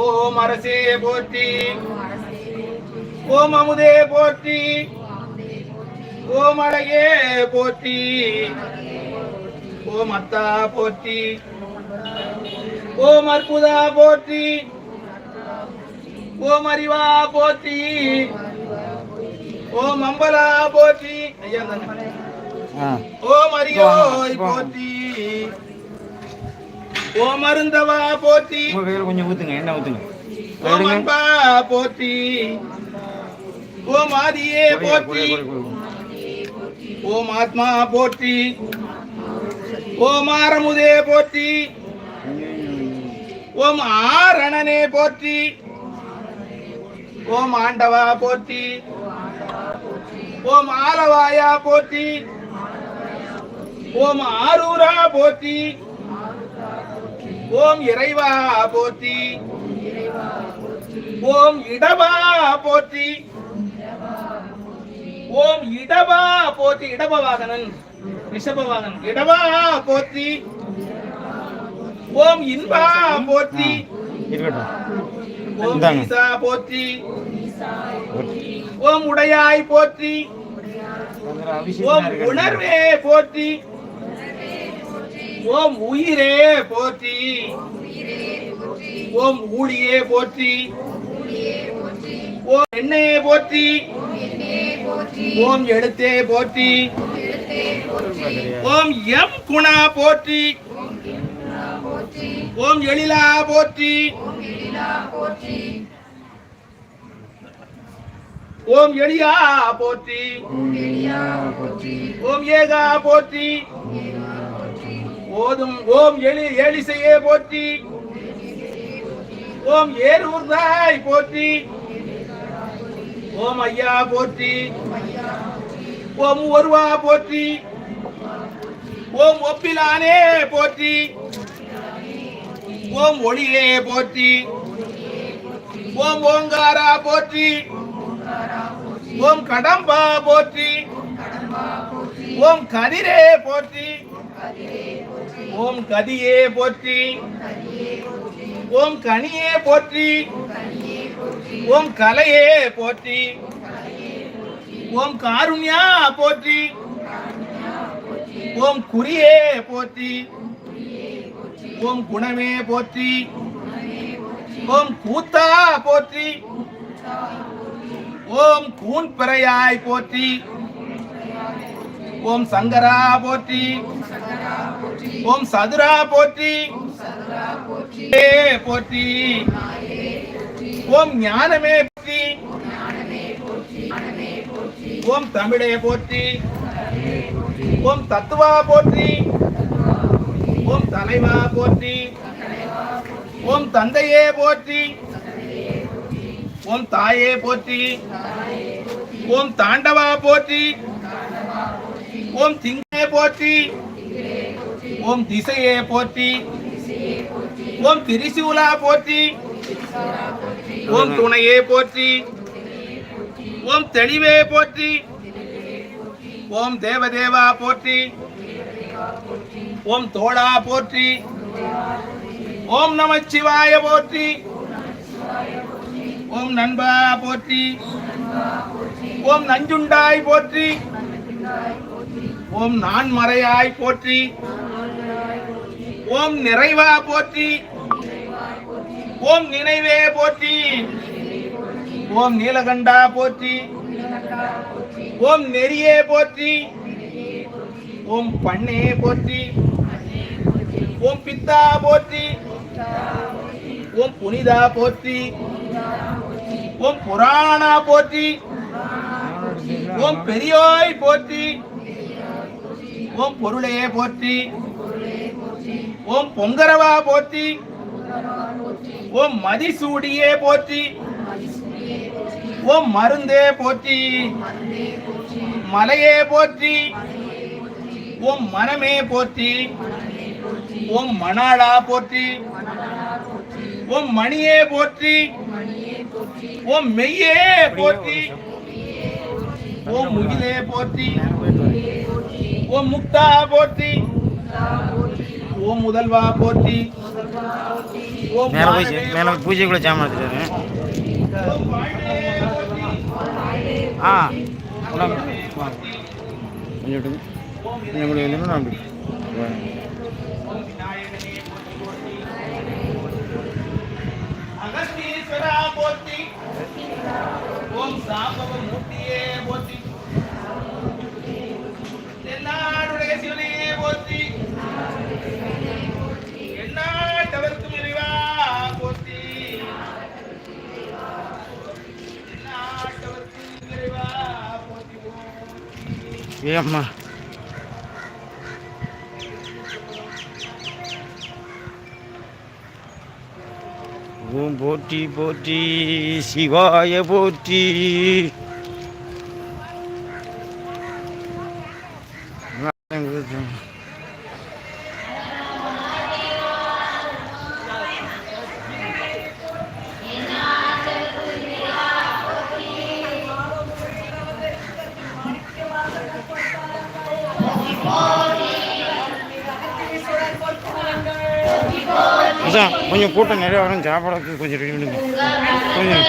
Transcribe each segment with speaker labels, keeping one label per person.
Speaker 1: ஓம் அரசே போற்றி. ஓம் அமுதே போற்றி. ஓம் அழகே போற்றி. ஓம் அத்தா போற்றி. ஓம் அற்புதா போற்றி. ஓம் அறிவா போற்றி. ஓம் அம்பலா போற்றி. ஐயா ஓம் அரியோய் போற்றி. போற்றி
Speaker 2: உங்கள் கையில் கொஞ்சம் ஊற்றுங்க எண்ணெய் ஊற்றுங்க
Speaker 1: ஓம்
Speaker 2: எடுங்க
Speaker 1: அன்பா போற்றி ஓம் ஆதியே போற்றி ஓம் ஆத்மா போற்றி ஓம் ஆரமுதே போற்றி ஓம் ஆரணனே போற்றி ஓம் ஆண்டவா போற்றி ஓம் ஆலவாயா போற்றி ஓம் ஆரூரா போற்றி ஓம் இறைவா போற்றி. ஓம் இடவா போற்றி. ஓம் இடவா போற்றி. இடபவாகனன் ரிஷபவாகனன் இடவா போற்றி. ஓம் இன்பா போற்றி. ஓம். ஈசா போற்றி. ஓம் உடையாய் போற்றி. ஓம் உணர்வே போற்றி. ஓம் உயிரே போற்றி. ஓம் ஊழியே போற்றி. ஓம் எண்ணெயே போற்றி. ஓம் எழுத்தே போற்றி. ஓம் எம் குணா போற்றி. ஓம் எழிலா போற்றி. ஓம் எளியா போற்றி. ஓம் ஏகா போற்றி. ஓதும் ஓம் எலி ஏலிசையே போற்றி. ஓம் ஏரூர்தாய் போற்றி. ஓம் ஐயா போற்றி. ஓம் ஒருவா போற்றி. ஓம் ஒப்பிலானே போற்றி. ஓம் ஒளியே போற்றி. ஓம் ஓங்காரா போற்றி. ஓம் கடம்பா போற்றி. ஓம் கதிரே போற்றி. ஓம் கதியே போற்றி. ஓம் கனியே போற்றி. ஓம் கலையே போற்றி. ஓம் காருண்யா போற்றி. ஓம் குறியே போற்றி. ஓம் குணமே போற்றி. ஓம் கூத்தா போற்றி. ஓம் கூன் பிறையாய் போற்றி. ஓம் சங்கரா போற்றி. ஓம் சதுரா போற்றி போற்றி ஓம் ஞானமே போற்றி ஓம் தமிழே போற்றி ஓம் தத்துவா போற்றி ஓம் தலைவா போற்றி ஓம் தந்தையே போற்றி ஓம் தாயே போற்றி ஓம் தாண்டவா போற்றி ஓம் திங்கே போற்றி ஓம் திசையே போற்றி. ஓம் திரிசூலா போற்றி. ஓம் துணையே போற்றி. ஓம் தெளிவே போற்றி. ஓம் தேவதேவா போற்றி. ஓம் தோழா போற்றி. ஓம் நமச்சிவாய போற்றி. ஓம் நண்பா போற்றி. ஓம் நஞ்சுண்டாய் போற்றி. ஓம் நான் மறையாய் போற்றி. ஓம் நிறைவா போற்றி. ஓம் நினைவே போற்றி. ஓம் நீலகண்டா போற்றி. ஓம் நெறியே போற்றி. ஓம் பண்ணே போற்றி. ஓம் பித்தா போற்றி. ஓம் புனிதா போற்றி. ஓம் புராணா போற்றி. ஓம் பெரியோய் போற்றி. ஓம் பொருளையே போற்றி. ஓம் பொங்கரவா போற்றி. ஓம் மதிசூடியே போற்றி. ஓம் மருந்தே போற்றி. மலையே போற்றி. ஓம் மனமே போற்றி. ஓம் மணாளா போற்றி. ஓம் மணியே போற்றி. ஓம் மெய்யே போற்றி. ஓம் முகிலே போற்றி. ஓம் முக்தா போற்றி. ஓம் முதல்வா போற்றி. ஓம்
Speaker 2: மேலே
Speaker 1: வானமே
Speaker 2: மேலே பூஜைக்குள்ளே
Speaker 1: வாழ்வே போற்றி
Speaker 2: ஆ கொஞ்சம் விட்டுங்க கொஞ்சம் கூட இல்லைன்னா நான்
Speaker 1: அகஸ்தீஸ்வரா போற்றி. ஓம் சாம்பவ மூர்த்தியே போற்றி. சிவனே போற்றி. எந்நாட்டவர்க்கும் இறைவா போற்றி. எந்நாட்டவர்க்கும் இறைவா போற்றி போற்றி.
Speaker 2: ஏ அம்மா ஓம் போற்றி போற்றி. சிவாய போற்றி. கொஞ்சம் கூட்டம் நிறைய வரும் சாப்பாடுக்கு கொஞ்சம் ரெடி பண்ணுங்க கொஞ்சம்.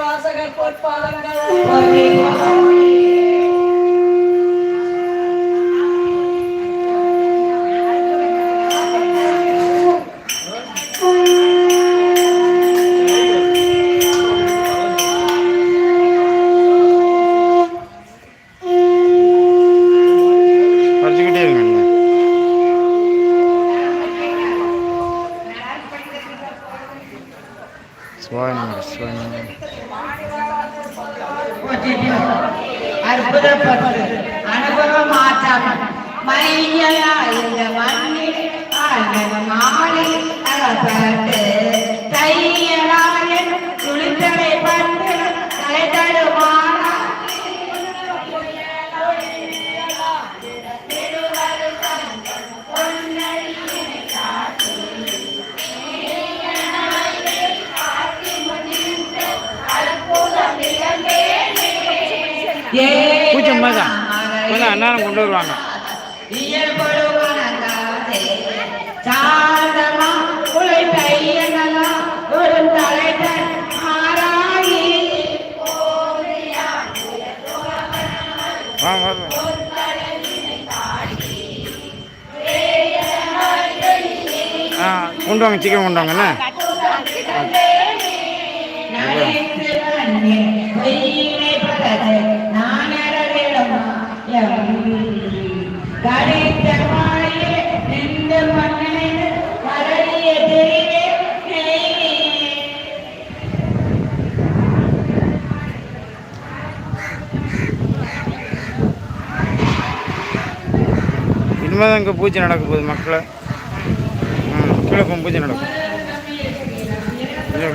Speaker 3: வாசகர் பொற்பாதங்கள்
Speaker 4: அற்புதப்பட்டு அனுபவமாற்றம் மையலாயிருந்த மண்ணில் ஆழ்ந்த மாலை அகப்பட்டு தையலாயன் துளித்தலை பட்டு தலை தடுமாறா
Speaker 2: பூச்சம்மா தான் கொஞ்சம் அன்னாரம் கொண்டு வருவாங்க. வாங்க வாங்க. கொண்டு வாங்க சீக்கிரம் கொண்டு வாங்கண்ணே இனிமேல் தான் இங்கே பூஜை நடக்க போகுது மக்களை. கீழே பூஜை நடக்கும். இல்லை,